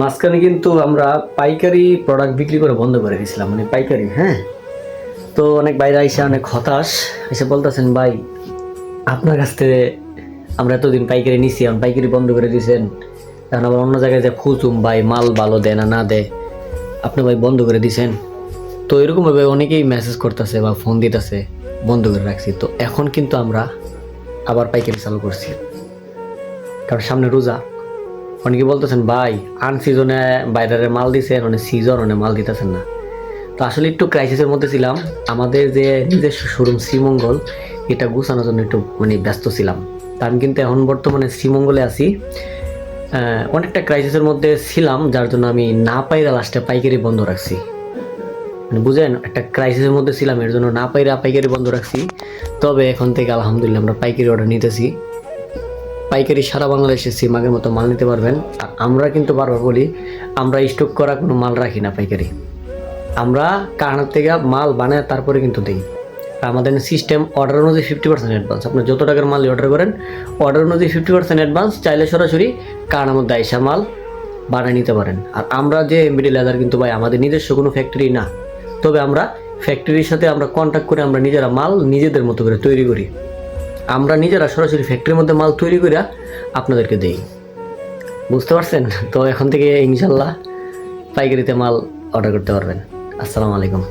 মাঝখানে কিন্তু আমরা পাইকারি প্রোডাক্ট বিক্রি করে বন্ধ করে দিয়েছিলাম মানে পাইকারি হ্যাঁ? তো অনেক বাইরে এসে অনেক হতাশ, এসে বলতেছেন, ভাই, আপনার কাছ থেকে আমরা এতদিন পাইকারি নিছি, এখন পাইকারি বন্ধ করে দিয়েছেন। এখন আবার অন্য জায়গায় যে খুঁজুম, ভাই, মাল ভালো দেয় না না দেয়, আপনি ভাই বন্ধ করে দিয়েছেন। তো এরকমভাবে অনেকেই মেসেজ করতেছে বা ফোন দিতেছে, বন্ধ করে রাখছি। তো এখন কিন্তু আমরা আবার পাইকারি চালু করছি। কারণ সামনে রোজা অনেকে বলতেছেন, ভাই আন সিজনে বাইরের মাল দিছেন মানে সিজন অনেক মাল দিতেছেন না। তো আসলে একটু ক্রাইসিসের মধ্যে ছিলাম। আমাদের যে নিজস্ব শোরুম শ্রীমঙ্গল, এটা গুছানোর জন্য একটু মানে ব্যস্ত ছিলাম। তা আমি কিন্তু এখন বর্তমানে শ্রীমঙ্গলে আছি। অনেকটা ক্রাইসিসের মধ্যে ছিলাম, যার জন্য আমি না পাইরা লাস্টে পাইকারি বন্ধ রাখছি। মানে বুঝেন, একটা ক্রাইসিসের মধ্যে ছিলাম, এর জন্য না পাইরা পাইকারি বন্ধ রাখছি। তবে এখন থেকে আলহামদুলিল্লাহ আমরা পাইকারি অর্ডার নিতেছি। পাইকারি সারা বাংলাদেশে সিম আগের মতো মাল নিতে পারবেন। আর আমরা কিন্তু বারবার বলি, আমরা স্টক করা কোনো মাল রাখি না পাইকারি। আমরা কারণের থেকে মাল বানায় তারপরে কিন্তু দিই। আমাদের সিস্টেম অর্ডার অনুযায়ী ফিফটি পার্সেন্ট অ্যাডভান্স আপনি যত টাকার মাল অর্ডার করেন অর্ডার অনুযায়ী ফিফটি পার্সেন্ট অ্যাডভান্স চাইলে সরাসরি কারণের মধ্যে আইসা মাল বানিয়ে নিতে পারেন। আর আমরা যে মিডিল লেদার কিন্তু ভাই, আমাদের নিজস্ব কোনো ফ্যাক্টরি না। তবে আমরা ফ্যাক্টরির সাথে আমরা কন্ট্যাক্ট করে আমরা নিজেরা মাল নিজেদের মতো করে তৈরি করি। আমরা নিজেরা সরাসরি ফ্যাক্টরির মধ্যে মাল তৈরি করে আপনাদেরকে দেই। বুঝতে পারছেন? তো এখন থেকে ইনশাল্লাহ পাইকারিতে মাল অর্ডার করতে পারবেন। আসসালামু আলাইকুম।